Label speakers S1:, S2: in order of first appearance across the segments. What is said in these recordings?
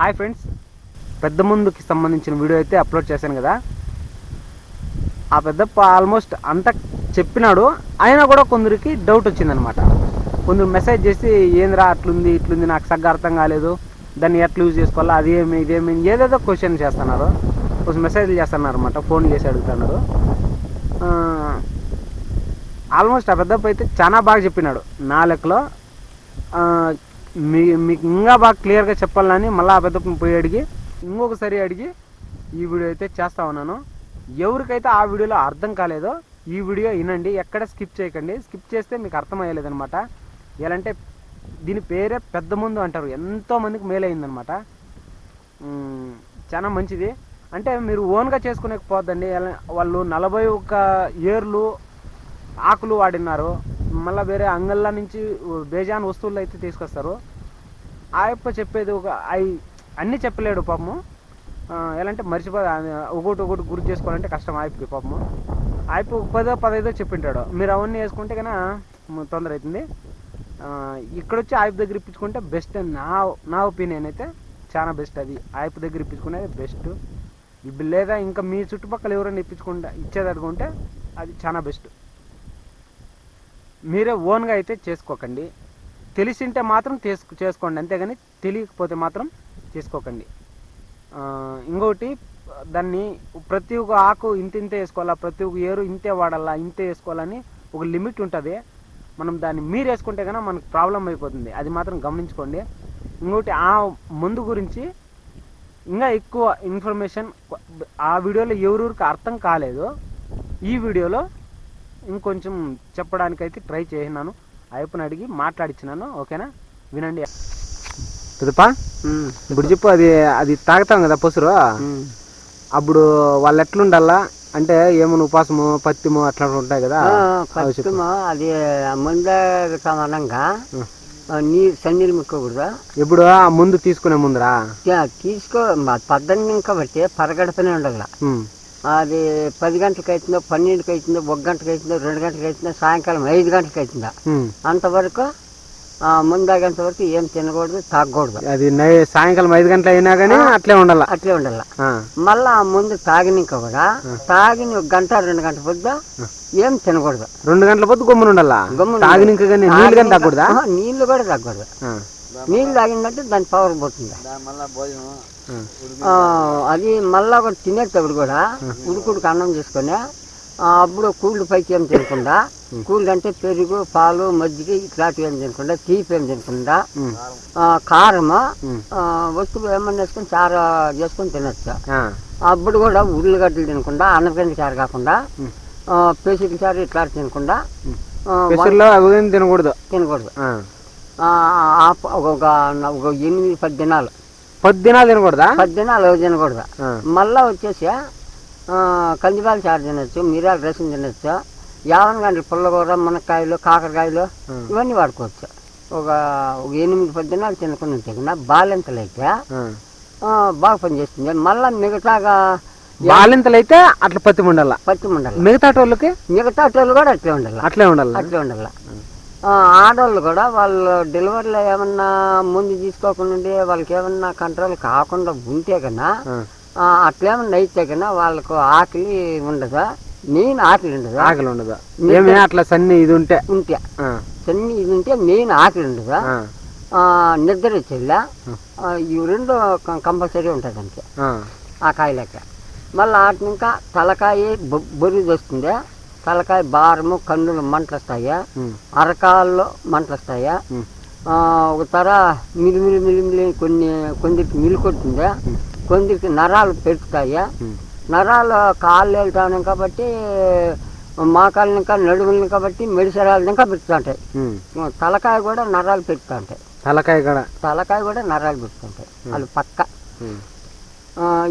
S1: Hi friends. పెద్ద ముందుకి సంబంధించిన వీడియో అయితే అప్లోడ్ చేశాను కదా. ఆ పెద్దప్ప ఆల్మోస్ట్ అంతా చెప్పినాడు. అయినా కూడా కొందరికి డౌట్ వచ్చిందనమాట. కొందరు మెసేజ్ చేసి ఏందిరా అట్లుంది ఇట్లుంది నాకు సగ్గా అర్థం కాలేదు. దాన్ని ఎట్లా యూజ్ చేసుకోవాలా? అదేమి ఇదేమి ఏదేదో క్వశ్చన్ చేస్తున్నారు. కొంచెం మెసేజ్లు చేస్తున్నారు అనమాట ఫోన్ చేసి అడుగుతున్నారు. ఆల్మోస్ట్ ఆ పెద్దప్ప అయితే చాలా బాగా చెప్పినాడు. నా లెక్కలో మీ మీకు ఇంకా బాగా క్లియర్గా చెప్పాలని మళ్ళీ ఆ పెద్దప్పని పోయి అడిగి ఇంకొకసారి అడిగి ఈ వీడియో అయితే చేస్తా ఉన్నాను. ఎవరికైతే ఆ వీడియోలో అర్థం కాలేదో ఈ వీడియో వినండి ఎక్కడ స్కిప్ చేయకండి. స్కిప్ చేస్తే మీకు అర్థమయ్యలేదనమాట ఎలాంటే దీని పేరే పెద్ద ముందు అంటారు. ఎంతోమందికి మేలైందనమాట చాలా మంచిది. అంటే మీరు ఓన్గా చేసుకునేకపోద్దండి పోద్దండి వాళ్ళు నలభై ఒక్క ఇయర్లు ఆకులు వాడినారు. మళ్ళీ వేరే అంగళ్ళ నుంచి బేజాన్ వస్తువులు అయితే తీసుకొస్తారు. ఆ యప్ప చెప్పేది ఒక అవి అన్నీ చెప్పలేడు పాపము. ఎలా అంటే మర్చిపో ఒకటి ఒకటి గుర్తు చేసుకోవాలంటే కష్టం ఆయప్పకి పాపము. ఆయప్ప ఒక పదో పదైదో చెప్పింటాడు. మీరు అవన్నీ వేసుకుంటే కన్నా తొందర అవుతుంది. ఇక్కడ వచ్చి ఆయప్ప దగ్గర ఇప్పించుకుంటే బెస్ట్ నా నా ఒపీనియన్ అయితే చాలా బెస్ట్ అది. ఆయప్ప దగ్గర ఇప్పించుకునేది బెస్ట్ ఇప్పుడు లేదా ఇంకా మీ చుట్టుపక్కల ఎవరైనా ఇప్పించుకుంటా ఇచ్చేది అనుకుంటే అది చాలా బెస్ట్ మీరే ఓన్గా అయితే చేసుకోకండి. తెలిసింటే మాత్రం చేసుకు చేసుకోండి. అంతేగాని తెలియకపోతే మాత్రం చేసుకోకండి ఇంకొకటి దాన్ని ప్రతి ఒక్క ఆకు ఇంత ఇంతే వేసుకోవాలా ప్రతి ఒక్క ఏరు ఇంతే వాడాలా ఇంతే వేసుకోవాలని ఒక లిమిట్ ఉంటుంది. మనం దాన్ని మీరు వేసుకుంటే కనుక మనకు ప్రాబ్లం అయిపోతుంది. అది మాత్రం గమనించుకోండి. ఇంకోటి ఆ మందు గురించి ఇంకా ఎక్కువ ఇన్ఫర్మేషన్ ఆ వీడియోలో ఎవరెవరికి అర్థం కాలేదు. ఈ వీడియోలో ఇంకొంచెం చెప్పడానికైతే ట్రై చేసినాను. అయ్యప్పని అడిగి మాట్లాడిచ్చినాను. ఓకేనా? వినండి. పెద్దపా ఇప్పుడు చెప్పు అది అది తాగుతాం కదా పసురు? అప్పుడు వాళ్ళు ఎట్లుండాలా? అంటే ఏమైనా ఉపాసము పత్తిము అట్లా ఉంటాయి కదా?
S2: అది ముందే సమానంగా
S1: ఆ.
S2: నీరు సన్నీరు ముక్కకూడదు?
S1: ఇప్పుడు ఆ ముందు తీసుకునే ముందరా?
S2: తీసుకో పద్దెనిమిది కాబట్టి పరగడపనే ఉండాల అది పది గంటలకు అవుతుందో పన్నెండుకి అవుతుందో ఒక గంటకి అవుతుందో రెండు గంటలకు అవుతుందో సాయంకాలం ఐదు గంటలకు అవుతుందా. అంతవరకు ఆ, ముందాగంత వరకు ఏం తినకూడదు తాగకూడదు.
S1: అది సాయంకాలం ఐదు గంటలు అయినా కానీ అట్లే ఉండాల.
S2: అట్లే ఉండాల. మళ్ళా ముందు తాగినాక కూడా తాగిన ఒక గంట రెండు గంటల పొద్దు ఏం తినకూడదు.
S1: రెండు గంటల పొద్దు గమ్మున ఉండాలా
S2: గమ్మున
S1: తాగినాక నీళ్ళు కానీ తాగకూడదా
S2: ఆహా, నీళ్ళు కూడా తాగకూడదు నీళ్ళు తాగిందంటే దాని పవర్ పోతుంది. అది మళ్ళా కూడా తినేటప్పుడు కూడా ఉడుకుడుకు అన్నం చేసుకొని ఆ, అప్పుడు కూళ్ళు పైకి ఏం తినకుండా కూళ్ళు అంటే పెరుగు పాలు మజ్జిగ ఇట్లాంటివి ఏం తినకుండా తీపి ఏం తినకుండా. ఆ, వస్తువు ఏమన్నా వేసుకొని చారు చేసుకొని తినొచ్చు.
S1: ఆ,
S2: అప్పుడు కూడా ఉల్లిగడ్డలు తినకుండా అన్నపండి చారు కాకుండా. పేసికి చారు ఇట్లా తినకుండా
S1: తినకూడదు.
S2: తినకూడదు. ఒక ఒక ఎనిమిది పది దినాలు.
S1: పది దినాలు తినకూడదా?
S2: పది దినాలు తినకూడదు. మళ్ళా వచ్చేసి కందిపాలు చారు తినొచ్చు మిరియాల రసం తినొచ్చు యావన్ గంటలు పుల్లకూర మునక్కాయలు కాకరకాయలు. ఇవన్నీ వాడుకోవచ్చు. ఒక ఒక ఎనిమిది పది దినాలు తినకుండా కన్నా బాలింతలు అయితే బాగా పనిచేస్తుంది మళ్ళా మిగతాగా
S1: బాలింతలు అయితే అట్లా పత్తి ఉండాల
S2: పత్తి ఉండాలి
S1: మిగతా వాళ్ళకి
S2: మిగతా వాళ్ళు కూడా అట్లే ఉండాలి.
S1: అట్లే ఉండాల?
S2: అట్లే ఉండాలి. ఆడవాళ్ళు కూడా వాళ్ళు డెలివరీలో ఏమన్నా ముందు తీసుకోకుండా ఉండి వాళ్ళకి ఏమన్నా కంట్రోల్ కాకుండా ఉంటే కన్నా అట్లేమన్నా అయితే కన్నా వాళ్ళకు ఆకలి ఉండదు? మెయిన్ ఆకలి ఉండదు?
S1: ఆకలి ఉండదు? ఏమి అట్లా సన్ని ఇది ఉంటే?
S2: ఉంటే. సన్ని ఇది ఉంటే మెయిన్ ఆకలి ఉండదు? నిద్ర వచ్చేలా? ఇవి రెండు కంపల్సరీ ఉంటుంది అంతే
S1: ఆ,
S2: కాయలకి. మళ్ళీ వాటి ఇంకా తలకాయ బొ- బొరుగు వస్తుంది తలకాయ బారము కన్నులు మంటలు వస్తాయి అరకాల్లో మంటలు వస్తాయి ఒక తర మిలిమిలి మిలిమిలి కొన్ని కొందరికి మిలి కొడుతుంది కొందరికి నరాలు పెరుగుతాయి? నరాలు కాళ్ళు వెళ్తాను కాబట్టి మోకాళ్ళని ఇంకా నడుములని కాబట్టి మెడిసరాలు ఇంకా పెరుగుతుంటాయి. తలకాయ కూడా నరాలు పెరుగుతుంటాయి.
S1: తలకాయ కూడా?
S2: తలకాయ కూడా నరాలు పెరుగుతుంటాయి. వాళ్ళు పక్క.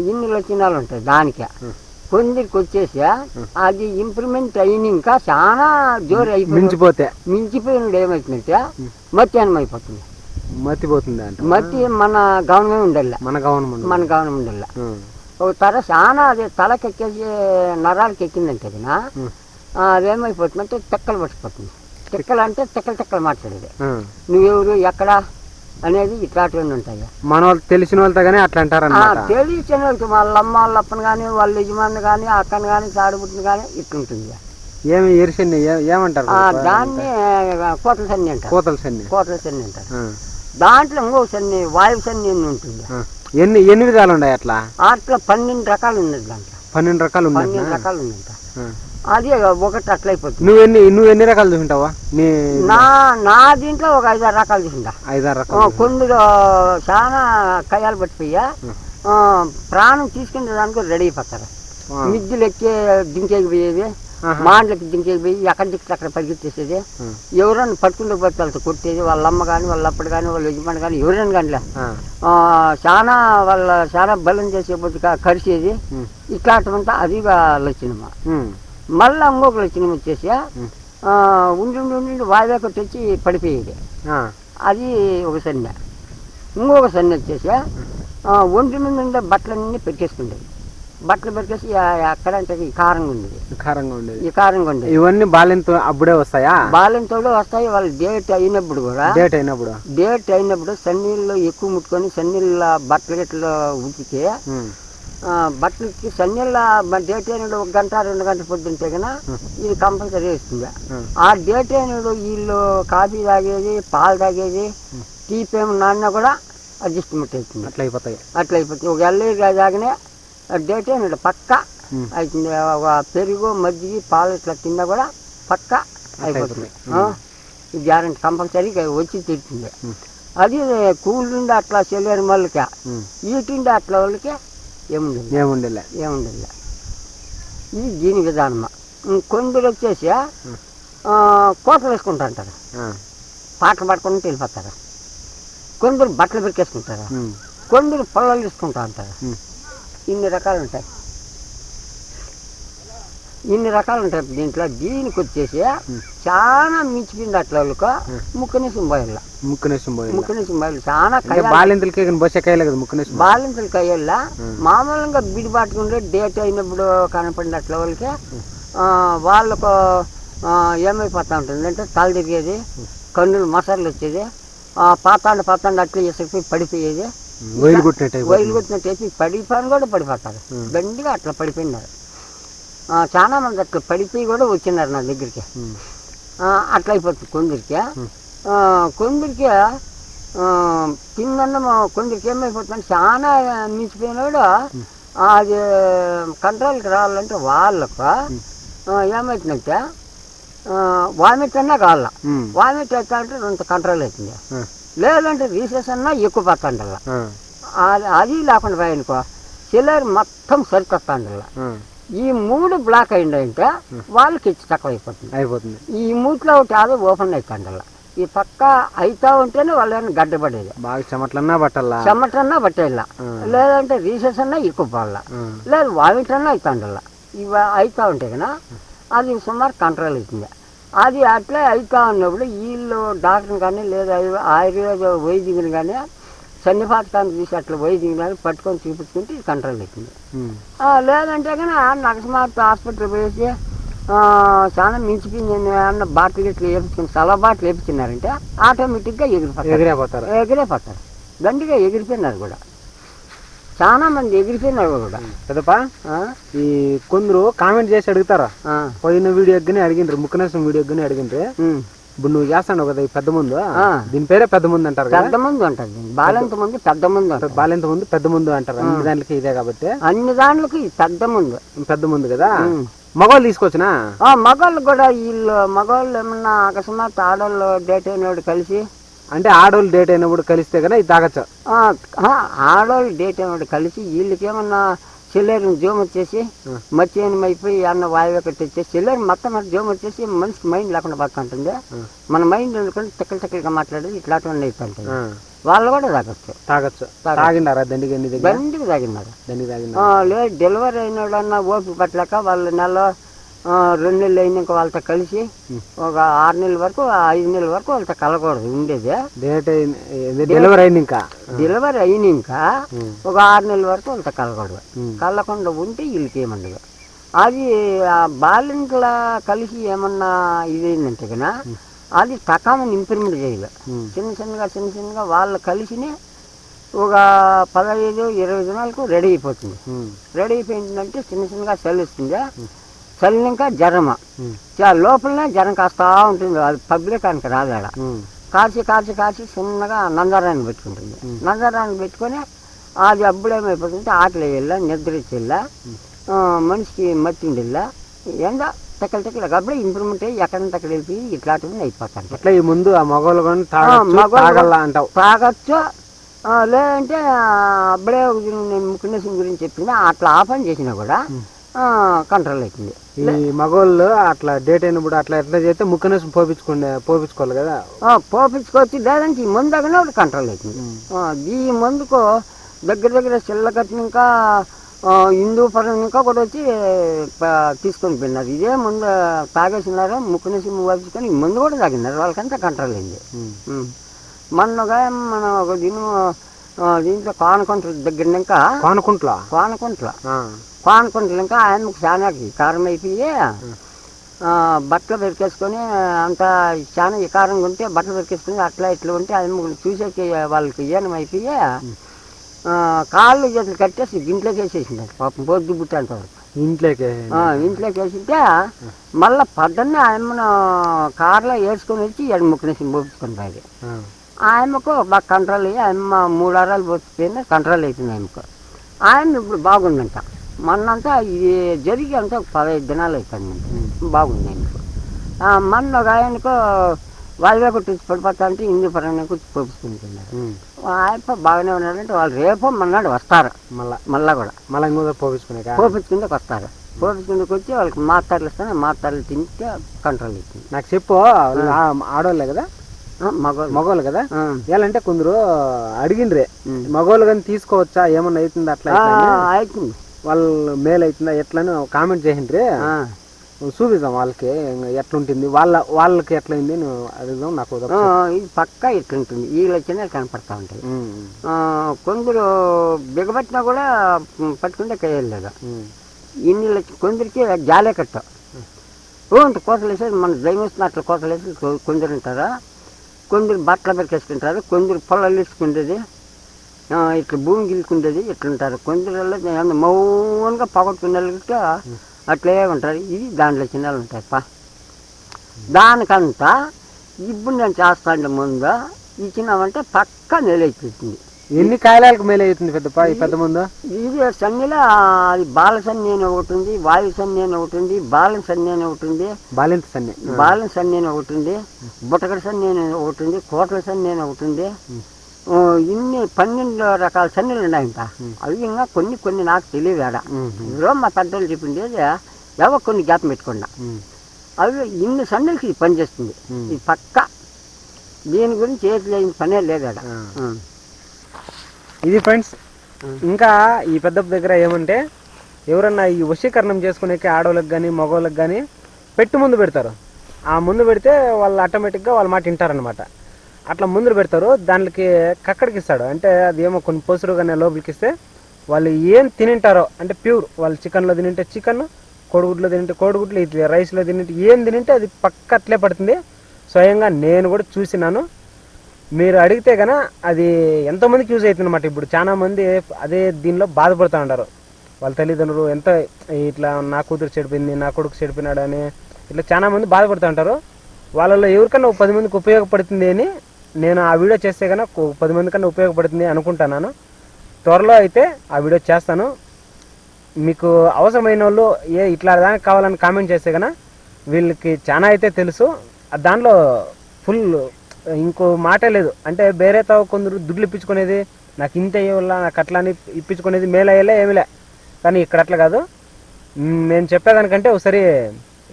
S2: ఇన్ని లక్షణాలు ఉంటాయి దానికి. కొందరికి వచ్చేసి అది ఇంప్రూవ్మెంట్ అయిన ఇంకా చాలా జోరు అయిపోయింది
S1: మించిపోతే.
S2: మించిపోయినప్పుడు ఏమవుతుందంటే మధ్యాహ్నం అయిపోతుంది
S1: మతిపోతుంది అంట.
S2: మట్టి మన గవర్నమెంట్ ఉండాలి
S1: మన గవర్నమెంట్
S2: మన గవర్నమెంట్ ఉండాలి ఒక తర చాలా అది తలకెక్కేసి నరాలకి ఎక్కిందంటే కదా
S1: ఉమ్,
S2: అదేమైపోతుందంటే తెక్కలు పట్టిపోతుంది తెక్కలు అంటే తెక్కలు తెక్కలు మాట్లాడేది. నువ్వెవరు ఎక్కడ? అనేది ఇట్లాంటివన్నీ ఉంటాయి.
S1: మన వాళ్ళు తెలిసిన వాళ్ళతో కానీ అట్లా అంటారు
S2: తెలిసిన వాళ్ళకి వాళ్ళ అమ్మ వాళ్ళ అప్పని కానీ వాళ్ళ యజమాని కానీ అక్కని కానీ తాడుబుట్టిని కానీ ఇట్లుంటుంది.
S1: ఏమి ఎరిసెన్ని ఏమంటారు?
S2: ఆ, దాన్ని కోతల సన్ని అంటారు.
S1: కోతల సన్ని
S2: కోతల సన్ని అంటారు. దాంట్లో ఇంకో సన్ని వాయువు సన్ని అని ఉంటుంది.
S1: ఎన్ని ఎన్ని విధాలు ఉన్నాయి అట్లా?
S2: అట్లా పన్నెండు రకాలు ఉన్నది దాంట్లో.
S1: పన్నెండు రకాలు ఉన్నాయి
S2: పన్నెండు రకాలు
S1: ఆ.
S2: అది ఒకటి అట్లా అయిపోతుంది
S1: నువ్వు ఎన్ని నువ్వు ఎన్ని రకాలు చూసింటావా నీ
S2: నా నా దీంట్లో ఒక ఐదారు రకాలు చూసిందా
S1: ఐదారు రకాలు
S2: కొందరు చాలా కయ్యాలు పట్టిపోయా ప్రాణం తీసుకునే దానికి రెడీ అయిపోతారు. మిద్దులు ఎక్కి దింకేకి పోయేది
S1: ఆహా.
S2: మాండ్లకి దింకేకి పోయి ఎక్కడి దిక్కు అక్కడ పరిగెత్తేసేది. ఎవరైనా పట్టుకుంటే పోతే వాళ్ళతో కొట్టేది వాళ్ళ అమ్మ కానీ వాళ్ళ అప్పుడు కానీ వాళ్ళ యజమాని కానీ ఎవరైనా కానీ
S1: ఆ.
S2: చాలా వాళ్ళ చాలా బలం చేసే పొద్దు కరిసేది. ఇట్లాంటివంతా అది లక్షణమా. మళ్ళీ ఇంకొక లక్షణం వచ్చేసి ఉండి ఉండి ఉండి వాయిదా కొట్టొచ్చి పడిపోయేది.
S1: ఆ.
S2: అది ఒక సన్నె. ఇంకొక సన్నె వచ్చేసి ఒంటి మీద ఉండే బట్టలన్నీ పెట్టేసుకుండేది. బట్టలు పెట్టేసి అంటే ఈ కారంగా ఉండేది.
S1: కారంగా ఉండేది.
S2: ఈ కారంగా ఉండేది.
S1: ఇవన్నీ బాల్యంతో అప్పుడే వస్తాయా?
S2: బాలెంతోడు వస్తాయి. వాళ్ళ డేట్ అయినప్పుడు కూడా
S1: డేట్ అయినప్పుడు.
S2: డేట్ అయినప్పుడు సన్నీళ్ళు ఎక్కువ ముట్టుకొని సన్నీళ్ళ బట్టలు గిట్ల ఉతికి
S1: ఉమ్.
S2: ఆ, బట్టలకి సన్నీళ్ళ బ- డేట్ అయినప్పుడు ఒక గంట రెండు గంటల పొద్దుంటే కన్నా ఇది కంపల్సరీ వేస్తుంది. ఆ డేట్ అయినప్పుడు వీళ్ళు కాఫీ తాగేది పాలు తాగేది టీ పేమ నాన్న కూడా అడ్జస్ట్మెంట్ అవుతుంది
S1: అట్లా అయిపోతాయి.
S2: అట్లా అయిపోతుంది ఒక ఎల్లి తాగానే డేట్ అయినప్పుడు పక్క. అవుతుంది ఒక పెరుగు మజ్జిగ పాలు ఇట్లా తిన్నా కూడా పక్క అయిపోతుంది. గ్యారెంటీ కంపల్సరీగా వచ్చి తిడుతుంది
S1: ఉమ్.
S2: అది కూల్ నుండి అట్లా చెల్లేరు వాళ్ళకి. ఈటిండి అట్లా వాళ్ళకి ఏముండదు
S1: ఏముండలే.
S2: ఏముండదు ఇది దీని విధానమా కొందరు వచ్చేసి ఆ, కోటలు వేసుకుంటారు
S1: ఆ.
S2: పాటలు పాడుకుంటూ వెళ్ళిపోతారు. కొందరు బట్టలు పెరికేసుకుంటారు. కొందరు పొలాలు తీసుకుంటా
S1: ఉమ్.
S2: ఇన్ని రకాలు ఉంటాయి. ఇన్ని రకాలు ఉంటాయి. దీంట్లో దీనికి వచ్చేసి చాలా మించిపోయింది అట్లా వాళ్ళకు ముక్కనేసి బాయిల
S1: ముక్కునేసం పోయి
S2: ముక్కనేసి బాయిలు చాలా
S1: అంటే
S2: కయ్యాలి.
S1: బాల్యంతలకి కానీ బొచ్చ కాయలే కదా ముక్కునేసం
S2: బాలింతలు కయ్యాల మామూలుగా బిడి పట్టుకుంటే డేట్ అయినప్పుడు కనపడిన అట్లా వాళ్ళకి ఆ, వాళ్ళకు ఏమైపోతా ఉంటుంది. అంటే తల తిరిగేది కన్నులు మసాలు వచ్చేది ఆ, పాతాండ పాతాండ అట్లా చేసేసి పడిపోయేది.
S1: వైలు కొట్టినట్టు.
S2: వైలు కొట్టినట్టు వేసి పడిపోయిన కూడా పడిపోతారు. దండిగా అట్లా పడిపోయినారు. చాలా మంది అట్లా పడిపోయి కూడా వచ్చినారు నా దగ్గరికి
S1: ఉమ్.
S2: ఆ, అట్లా అయిపోతుంది కొందరికి ఆ, కొందరికి తిన్నన్నం కొందరికి ఏమైపోతుంది చాలా మించిపోయినాడు అది కంట్రోల్కి రావాలంటే వాళ్ళకు ఆ, ఏమవుతుందంటే వామిట్ అన్నా కావాల. వామిట్ అవుతా అంటే కొంత కంట్రోల్ అవుతుంది. లేదంటే రీసెస్ అన్నా ఎక్కువ పోతాండల్లా
S1: ఆ.
S2: అది అది లేకుండా పోయానుకో చిల్లర మొత్తం సరికొస్తాండల్లా. ఈ మూడు బ్లాక్ అయిందంటే వాళ్ళకి ఇచ్చి తక్కువ అయిపోతుంది.
S1: అయిపోతుంది.
S2: ఈ మూట్లో ఒకటి అది ఓపెన్ అవుతాండల్లా ఈ పక్క అయితా ఉంటేనే వాళ్ళని గడ్డపడేది
S1: బాగా చెమట్లన్నా పట్టాలా.
S2: చెమటన్నా పట్టేయాల లేదంటే రీసెస్ అన్నా ఎక్కువ పడాల. లేదు వామిటన్నా అవుతాండల్లా ఇవి అవుతా ఉంటాయి కదా అది సుమారు కంట్రోల్ అవుతుంది. అది అట్లే అవుతా ఉన్నప్పుడు వీళ్ళు డాక్టర్ కానీ లేదా ఆయుర్వేద వైద్యుని కానీ సన్నిపాతకాన్ని తీసి అట్లా వైద్యుని కానీ పట్టుకొని చూపించుకుంటే కంట్రోల్ అవుతుంది. ఆ, లేదంటే కానీ నగసమార్త హాస్పిటల్ పోయేసి ఆ, చాలా మించిపోయింది అన్న బాటిల్ గిట్ల వేపించుకుని సలా బాటిల్ వేపించినారంటే ఆటోమేటిక్గా ఎగిరిపోతారు.
S1: ఎగిరైపోతారు.
S2: ఎగిరిపోతారు. దండిగా ఎగిరిపోయినారు కూడా. చాలా మంది ఎగిరిపోయినారు కూడా.
S1: కదపా
S2: ఆ?
S1: ఈ కొందరు కామెంట్ చేసి అడుగుతారా?
S2: ఆ.
S1: పోయిన వీడియో కానీ అడిగిండ్రు ముక్కనేసం వీడియో కానీ అడిగిండ్రు.
S2: ఉమ్.
S1: ఇప్పుడు నువ్వు చేస్తాను కదా ఈ పెద్ద ముందు. దీని పేరే పెద్ద ముందు అంటారు
S2: పెద్ద మంది ఉంటుంది బాలంత మంది పెద్ద మంది ఉంటుంది
S1: బాలెంత ముందు పెద్ద ముందు అంటారు. అన్ని దాంట్లకి ఇదే కాబట్టి.
S2: అన్ని దాంట్లకి పెద్ద ముందు.
S1: పెద్ద ముందు కదా. మగవాళ్ళు తీసుకొచ్చినా?
S2: ఆ, మగవాళ్ళు కూడా వీళ్ళు మగవాళ్ళు ఏమన్నా అకస్మాత్ ఆడవాళ్ళు డేట్ అయినోడు కలిసి
S1: అంటే ఆడవాళ్ళు డేట్ అయినప్పుడు కలిస్తే కదా ఇది తాగచ్చు.
S2: ఆడవాళ్ళు డేట్ అయినోడు కలిసి వీళ్ళకి ఏమన్నా చెల్లెరిని జోమ్ వచ్చేసి అయిపోయి అన్న వాయువు కట్టేసి చెల్లెరు మొత్తం జోమ్ వచ్చేసి మనిషికి మైండ్ లేకుండా పడుతుంటుంది మన మైండ్ అనుకుంటే తిక్కలు తిక్కలుగా మాట్లాడేది ఇట్లాంటివన్నీ అయిపోతుంది వాళ్ళు కూడా తాగొచ్చు.
S1: తాగచ్చు.
S2: తాగినారు
S1: దండిగా తాగిందా
S2: ఆ, లేదు డెలివరీ అయినోడన్నా ఓపిక పట్టలేక వాళ్ళ నెల రెండు నెలలు అయినాక వాళ్ళతో కలిసి ఒక ఆరు నెలల వరకు ఐదు నెలల వరకు వాళ్ళతో కలకూడదు ఉండేది.
S1: డేట్ అయిన- డెలివరీ అయింది ఇంకా
S2: డెలివరీ అయినాక ఒక ఆరు నెలల వరకు వాళ్ళతో కలకూడదు. కలకుండా ఉంటే వీళ్ళకి ఏమండదు. అది ఆ బాలింట్ల కలిసి ఏమన్నా ఇదైందంటే కన్నా అది తకామని ఇంప్రూవ్మెంట్ చేయాలి. చిన్న చిన్నగా చిన్న చిన్నగా వాళ్ళు కలిసినే ఒక పదహైదు ఇరవై దినాలకు రెడీ అయిపోతుంది. రెడీ అయిపోయిందంటే చిన్న చిన్నగా చల్లుస్తుంది చల్లినాక జ్వరమ
S1: ఉమ్.
S2: చా- లోపలనే జ్వరం కాస్తా ఉంటుంది. అది పబ్లిక్ రాదాడ
S1: ఉమ్.
S2: కాచి కాచి కాచి చిన్నగా నందరాన్ని పెట్టుకుంటుంది. నందరాన్ని పెట్టుకొని అది అప్పుడేమైపోతుంటే ఆకలి వెళ్ళా నిద్ర ఇచ్చేళ్ళ మనిషికి మత్తిండిల్లా ఏందో టెక్కలు టెక్కలు అప్పుడే ఇంప్రూవ్మెంట్ అయ్యి ఎక్కడంటే అక్కడ వెళ్ళిపోయి ఇట్లాంటివి అయిపోతాయి.
S1: అట్లా ఈ ముందు ఆ మగవాళ్ళు తాగల్లా అంటావు?
S2: తాగొచ్చు. లేదంటే అప్పుడే ముఖ్యనసం గురించి చెప్పింది అట్లా ఆ పని చేసినా కూడా కంట్రోల్ అవుతుంది.
S1: ఈ మగవాళ్ళు అట్లా డేట్ అయినప్పుడు అట్లా ఎట్లా చేస్తే ముక్కనేసి పోపించుకుండే పోపించుకోవాలి కదా?
S2: పోపించుకోవచ్చు లేదంటే ఈ మందు తగిన ఒకటి కంట్రోల్ అవుతుంది. ఈ మందుకు దగ్గర దగ్గర చిల్ల కట్టినాక హిందూపురం ఇంకా కూడా వచ్చి తీసుకొని పోయినారు. ఇదే ముందు తాగేసినారు ముక్కునేసి పోపించుకొని మందు కూడా తాగినారు. వాళ్ళకంతా కంట్రోల్ అయింది. మొన్నగా మన ఒక దినం ఆ, దీంట్లో కోనకుంట్ల దగ్గర ఇంకా
S1: కోనకుంట్ల
S2: కోనకుంట్ల. కోనకుంట్ల ఇంకా ఆయనకు చాలా కారం అయిపోయి బట్టలు పెరికేసుకొని అంత చాలా వికారంగా ఉంటే బట్టలు పెరికేసుకొని అట్లా ఇట్లా ఉంటే ఆయన చూసేకి వాళ్ళకి ఈయనం అయిపోయి కాళ్ళు చేతులు కట్టేసి ఇంట్లోకి వేసేసింది పాపం పొద్దు బుట్ట వరకు.
S1: ఇంట్లోకి?
S2: ఇంట్లోకి వేసింటే మళ్ళీ పొద్దున్నే ఆయమ్మను కార్లో వేసుకొని వచ్చి ఎడు ముక్కునేసి
S1: ఆ.
S2: ఆయమ్మకు బాగా కంట్రోల్ అయ్యి ఆయమ్మ మూడు వారాలు పోతే కంట్రోల్ అవుతుంది ఆయమ్మకు ఆయన ఇప్పుడు బాగుందంట. మొన్నంతా ఇది జరిగి అంతా ఒక పదహైదు దినాలు అవుతుంది బాగుంది ఆయనకు. మొన్న ఒక ఆయనకు వాళ్ళే కొట్టి పడిపోతా అంటే హిందూ పరంగా
S1: ఉమ్.
S2: ఆయన బాగానే ఉన్నాడంటే వాళ్ళు రేపు మన్నాడు వస్తారు.
S1: మళ్ళా
S2: మళ్ళా కూడా.
S1: మళ్ళా ఇంకో పోపించుకునే
S2: పోపించుకుందుకు వస్తారు. పోపించుకుందుకు వచ్చి వాళ్ళకి మాత్రలు ఇస్తాను మాత్రలు తింటే కంట్రోల్ అవుతుంది
S1: నాకు చెప్పు వాళ్ళు ఆ- ఆడోళ్ళే కదా? మగవాళ్ళు కదా? ఎలాంటే కొందరు అడిగిండ్రే మగవాళ్ళు కానీ తీసుకోవచ్చా? ఏమన్నా అవుతుందా? అట్లా.
S2: అవుతుంది
S1: వాళ్ళు మేలు అవుతుందా ఎట్లా కామెంట్ చేసిండ్రే. చూపిద్దాం వాళ్ళకి ఎట్లుంటుంది? వాళ్ళ వాళ్ళకి ఎట్లయింది? నువ్వు అడుగుదాం నాకు.
S2: ఇది పక్కా ఇట్లుంటుంది ఈ లక్షణాలు కనపడతా ఉంటాయి. కొందరు బిగబట్టినా కూడా పట్టుకుంటే కయ్యలేదు ఇన్ని లక్ష కొందరికి జాలే కట్ట అంత కోతలు వేసేది మన దైవస్తున్న అట్లా కోతలు వేసి కొ- కొందరు ఉంటారా? కొందరు బట్టలు పెరికేసుకుంటారు కొందరు పొలాలు ఇసుకుండేది ఇట్లా భూమి గిలుకుండేది ఇట్లుంటారు. కొందరు మౌనంగా పగొట్టుకునే అట్లే ఉంటారు. ఇది దాంట్లో చిన్నలు ఉంటాయి పా దానికంతా ఇప్పుడు నేను చేస్తాను ముందు ఇచ్చినామంటే పక్కా నిలైపోతుంది.
S1: ఎన్ని కాయలకు మేలు అవుతుంది పెద్ద ఈ పెద్ద ముందు?
S2: ఇది సన్నిలో అది బాల సన్ని అని ఒకటి ఉంది వాయు సన్ని అని ఒకటి ఉంది బాలం సన్ని అని ఒకటి ఉంది.
S1: బాలింత సన్ని
S2: బాలం సన్ని అని ఒకటి ఉంది బుట్టకడ సన్ని అని ఒకటి ఉంది కోట్ల సన్ని అని ఒకటి ఉంది. ఇన్ని పన్నెండు రకాల సన్నీలు ఉన్నాయంట. అవి ఇంకా కొన్ని కొన్ని నాకు
S1: ఉమ్,
S2: ఇందులో మా పెద్దోళ్ళు చెప్పింది ఎవరు కొన్ని జ్ఞాపం పెట్టుకున్నా. అవి ఇన్ని సన్నీలకి ఇది పనిచేస్తుంది. ఇది పక్క. దీని గురించి ఏది లేని పనే లేదు.
S1: ఇది ఫ్రెండ్స్ ఇంకా ఈ పెద్ద దగ్గర ఏమంటే ఎవరన్నా ఈ వశీకరణం చేసుకునేకి ఆడవాళ్ళకి కానీ మగవాళ్ళకి కానీ పెట్టి ముందు పెడతారు. ఆ ముందు పెడితే వాళ్ళు ఆటోమేటిక్గా వాళ్ళ మాట వింటారనమాట అట్లా ముందు పెడతారు దానికి కక్కడికి ఇస్తాడు అంటే అది ఏమో కొన్ని పొసురు కానీ లోపలికి ఇస్తే వాళ్ళు ఏం తినింటారో అంటే ప్యూర్ వాళ్ళు చికెన్లో తినింటే చికెన్ కోడిగుడ్లో తినింటే కోడిగుడ్లు ఇది రైస్లో తినింటే ఏం తినింటే అది పక్క అట్లే పడుతుంది. స్వయంగా నేను కూడా చూసినాను. మీరు అడిగితే కనుక అది ఎంతమందికి యూజ్ అవుతుందన్నమాట ఇప్పుడు చాలా మంది అదే దీనిలో బాధపడుతూ ఉంటారు వాళ్ళ తల్లిదండ్రులు ఎంత ఇట్లా నా కూతురు చెడిపోయింది నా కొడుకు చెడిపోయినాడు అని ఇట్లా చాలా మంది బాధపడుతూ ఉంటారు. వాళ్ళలో ఎవరికన్నా పది మందికి ఉపయోగపడుతుంది అని నేను ఆ వీడియో చేస్తే కనుక పది మంది కన్నా ఉపయోగపడుతుంది అనుకుంటున్నాను త్వరలో అయితే ఆ వీడియో చేస్తాను. మీకు అవసరమైన వాళ్ళు ఏ ఇట్లా దానికి కావాలని కామెంట్ చేస్తే కనుక వీళ్ళకి చాలా అయితే తెలుసు. దానిలో దాంట్లో ఫుల్ ఇంకో మాట లేదు. అంటే వేరే తావు కొందరు దుడ్లు ఇప్పించుకునేది నాకు ఇంత అయ్యేవల్ల నాకు అట్లా అని ఇప్పించుకునేది మేలు అయ్యేలా ఏమిలే కానీ ఇక్కడ అట్లా కాదు. నేను చెప్పేదానికంటే ఒకసారి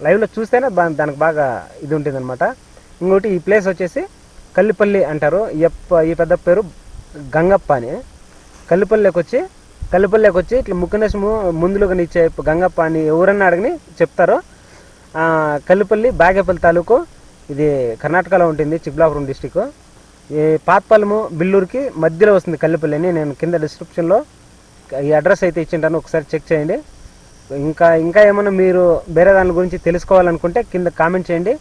S1: లైవ్లో చూస్తేనే బా దానికి బాగా ఇది ఉంటుంది అనమాట ఇంకోటి ఈ ప్లేస్ వచ్చేసి కల్లిపల్లి అంటారు. ఈ ఈ పెద్ద పేరు గంగప్ప అని. కల్లిపల్లికి వచ్చి కల్లిపల్లికి వచ్చి ఇట్లా ముందులో కానీ ఇచ్చే గంగప్ప అని ఎవరన్నా అడగని చెప్తారు. కల్లిపల్లి బాగేపల్లి తాలూకు ఇది కర్ణాటకలో ఉంటుంది చిబ్లాపురం డిస్టిక్ ఈ పాత్పాలము బిల్లూరుకి మధ్యలో వస్తుంది కల్లిపల్లి అని నేను కింద డిస్క్రిప్షన్లో ఈ అడ్రస్ అయితే ఇచ్చింటాను ఒకసారి చెక్ చేయండి. ఇంకా ఇంకా ఏమైనా మీరు వేరే దాని గురించి తెలుసుకోవాలనుకుంటే కింద కామెంట్ చేయండి.